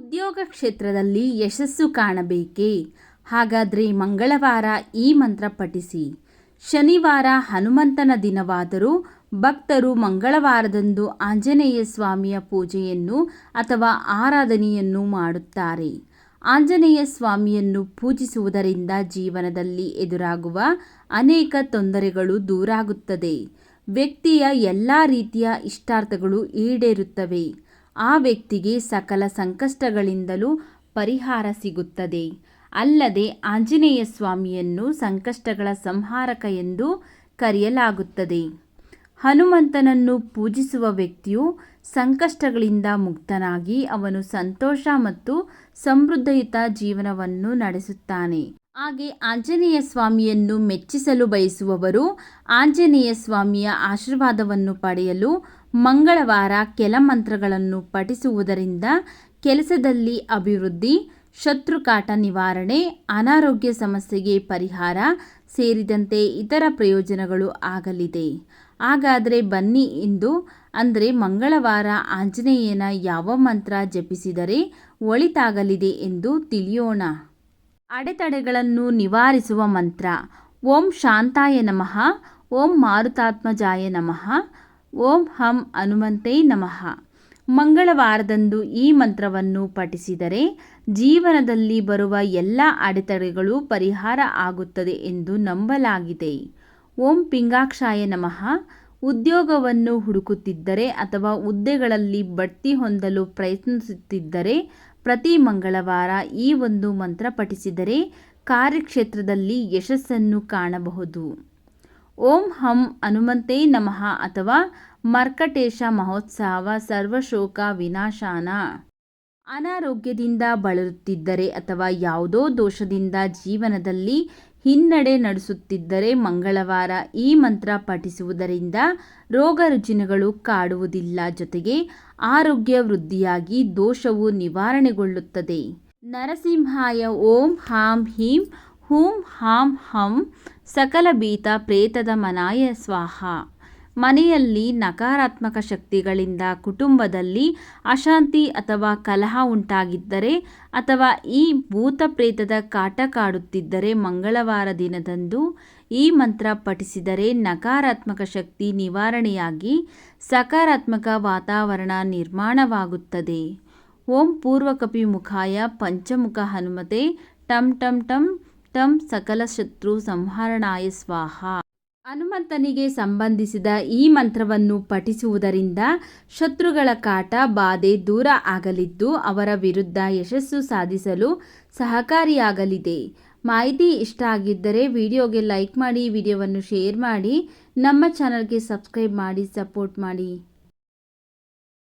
ಉದ್ಯೋಗ ಕ್ಷೇತ್ರದಲ್ಲಿ ಯಶಸ್ಸು ಕಾಣಬೇಕೇ? ಹಾಗಾದರೆ ಮಂಗಳವಾರ ಈ ಮಂತ್ರ ಪಠಿಸಿ. ಶನಿವಾರ ಹನುಮಂತನ ದಿನವಾದರೂ ಭಕ್ತರು ಮಂಗಳವಾರದಂದು ಆಂಜನೇಯ ಸ್ವಾಮಿಯ ಪೂಜೆಯನ್ನು ಅಥವಾ ಆರಾಧನೆಯನ್ನು ಮಾಡುತ್ತಾರೆ. ಆಂಜನೇಯ ಸ್ವಾಮಿಯನ್ನು ಪೂಜಿಸುವುದರಿಂದ ಜೀವನದಲ್ಲಿ ಎದುರಾಗುವ ಅನೇಕ ತೊಂದರೆಗಳು ದೂರಾಗುತ್ತದೆ. ವ್ಯಕ್ತಿಯ ಎಲ್ಲ ರೀತಿಯ ಇಷ್ಟಾರ್ಥಗಳು ಈಡೇರುತ್ತವೆ. ಆ ವ್ಯಕ್ತಿಗೆ ಸಕಲ ಸಂಕಷ್ಟಗಳಿಂದಲೂ ಪರಿಹಾರ ಸಿಗುತ್ತದೆ. ಅಲ್ಲದೆ ಆಂಜನೇಯ ಸ್ವಾಮಿಯನ್ನು ಸಂಕಷ್ಟಗಳ ಸಂಹಾರಕ ಎಂದು ಕರೆಯಲಾಗುತ್ತದೆ. ಹನುಮಂತನನ್ನು ಪೂಜಿಸುವ ವ್ಯಕ್ತಿಯು ಸಂಕಷ್ಟಗಳಿಂದ ಮುಕ್ತನಾಗಿ ಅವನು ಸಂತೋಷ ಮತ್ತು ಸಮೃದ್ಧಯುತ ಜೀವನವನ್ನು ನಡೆಸುತ್ತಾನೆ. ಹಾಗೆ ಆಂಜನೇಯ ಸ್ವಾಮಿಯನ್ನು ಮೆಚ್ಚಿಸಲು ಬಯಸುವವರು ಆಂಜನೇಯ ಸ್ವಾಮಿಯ ಆಶೀರ್ವಾದವನ್ನು ಪಡೆಯಲು ಮಂಗಳವಾರ ಕೆಲ ಮಂತ್ರಗಳನ್ನು ಪಠಿಸುವುದರಿಂದ ಕೆಲಸದಲ್ಲಿ ಅಭಿವೃದ್ಧಿ, ಶತ್ರುಕಾಟ ನಿವಾರಣೆ, ಅನಾರೋಗ್ಯ ಸಮಸ್ಯೆಗೆ ಪರಿಹಾರ ಸೇರಿದಂತೆ ಇತರ ಪ್ರಯೋಜನಗಳು ಆಗಲಿದೆ. ಹಾಗಾದರೆ ಬನ್ನಿ ಇಂದು. ಅಂದರೆ ಮಂಗಳವಾರ ಆಂಜನೇಯನ ಯಾವ ಮಂತ್ರ ಜಪಿಸಿದರೆ ಒಳಿತಾಗಲಿದೆ ಎಂದು ತಿಳಿಯೋಣ. ಅಡೆತಡೆಗಳನ್ನು ನಿವಾರಿಸುವ ಮಂತ್ರ. ಓಂ ಶಾಂತಾಯ ನಮಃ. ಓಂ ಮಾರುತಾತ್ಮಜಾಯ ನಮಃ. ಓಂ ಹಂ ಹನುಮಂತೇ ನಮಃ. ಮಂಗಳವಾರದಂದು ಈ ಮಂತ್ರವನ್ನು ಪಠಿಸಿದರೆ ಜೀವನದಲ್ಲಿ ಬರುವ ಎಲ್ಲ ಅಡೆತಡೆಗಳು ಪರಿಹಾರ ಆಗುತ್ತದೆ ಎಂದು ನಂಬಲಾಗಿದೆ. ಓಂ ಪಿಂಗಾಕ್ಷಾಯ ನಮಃ. ಉದ್ಯೋಗವನ್ನು ಹುಡುಕುತ್ತಿದ್ದರೆ ಅಥವಾ ಹುದ್ದೆಗಳಲ್ಲಿ ಬಡ್ತಿ ಹೊಂದಲು ಪ್ರಯತ್ನಿಸುತ್ತಿದ್ದರೆ ಪ್ರತಿ ಮಂಗಳವಾರ ಈ ಒಂದು ಮಂತ್ರ ಪಠಿಸಿದರೆ ಕಾರ್ಯಕ್ಷೇತ್ರದಲ್ಲಿ ಯಶಸ್ಸನ್ನು ಕಾಣಬಹುದು. ಓಂ ಹಂ ಹನುಮಂತೇ ನಮಃ ಅಥವಾ ಮರ್ಕಟೇಶ ಮಹೋತ್ಸವ ಸರ್ವಶೋಕ ವಿನಾಶಾನ. ಅನಾರೋಗ್ಯದಿಂದ ಬಳಲುತ್ತಿದ್ದರೆ ಅಥವಾ ಯಾವುದೋ ದೋಷದಿಂದ ಜೀವನದಲ್ಲಿ ಹಿನ್ನಡೆ ನಡೆಸುತ್ತಿದ್ದರೆ ಮಂಗಳವಾರ ಈ ಮಂತ್ರ ಪಠಿಸುವುದರಿಂದ ರೋಗ ರುಜಿನಗಳು ಕಾಡುವುದಿಲ್ಲ. ಜೊತೆಗೆ ಆರೋಗ್ಯ ವೃದ್ಧಿಯಾಗಿ ದೋಷವು ನಿವಾರಣೆಗೊಳ್ಳುತ್ತದೆ. ನರಸಿಂಹಾಯ ಓಂ ಹಾಂ ಹೀಂ ಹೂಂ ಹಾಂ ಹಂ ಸಕಲ ಬೀತ ಪ್ರೇತದ ಮನಾಯ ಸ್ವಾಹ. ಮನೆಯಲ್ಲಿ ನಕಾರಾತ್ಮಕ ಶಕ್ತಿಗಳಿಂದ ಕುಟುಂಬದಲ್ಲಿ ಅಶಾಂತಿ ಅಥವಾ ಕಲಹ ಉಂಟಾಗಿದ್ದರೆ ಅಥವಾ ಈ ಭೂತ ಪ್ರೇತದ ಕಾಟ ಕಾಡುತ್ತಿದ್ದರೆ ಮಂಗಳವಾರ ದಿನದಂದು ಈ ಮಂತ್ರ ಪಠಿಸಿದರೆ ನಕಾರಾತ್ಮಕ ಶಕ್ತಿ ನಿವಾರಣೆಯಾಗಿ ಸಕಾರಾತ್ಮಕ ವಾತಾವರಣ ನಿರ್ಮಾಣವಾಗುತ್ತದೆ. ಓಂ ಪೂರ್ವಕಪಿ ಮುಖಾಯ ಪಂಚಮುಖ ಹನುಮತೆ ಟಂ ಟಂ ಟಂ ಸಕಲ ಶತ್ರು ಸಂಹರಣಾಯ ಸ್ವಾಹ. ಹನುಮಂತನಿಗೆ ಸಂಬಂಧಿಸಿದ ಈ ಮಂತ್ರವನ್ನು ಪಠಿಸುವುದರಿಂದ ಶತ್ರುಗಳ ಕಾಟ ಬಾಧೆ ದೂರ ಆಗಲಿದ್ದು ಅವರ ವಿರುದ್ಧ ಯಶಸ್ಸು ಸಾಧಿಸಲು ಸಹಕಾರಿಯಾಗಲಿದೆ. ಮಾಹಿತಿ ಇಷ್ಟ ಆಗಿದ್ದರೆ ವಿಡಿಯೋಗೆ ಲೈಕ್ ಮಾಡಿ, ವಿಡಿಯೋವನ್ನು ಶೇರ್ ಮಾಡಿ, ನಮ್ಮ ಚಾನಲ್ಗೆ ಸಬ್ಸ್ಕ್ರೈಬ್ ಮಾಡಿ, ಸಪೋರ್ಟ್ ಮಾಡಿ.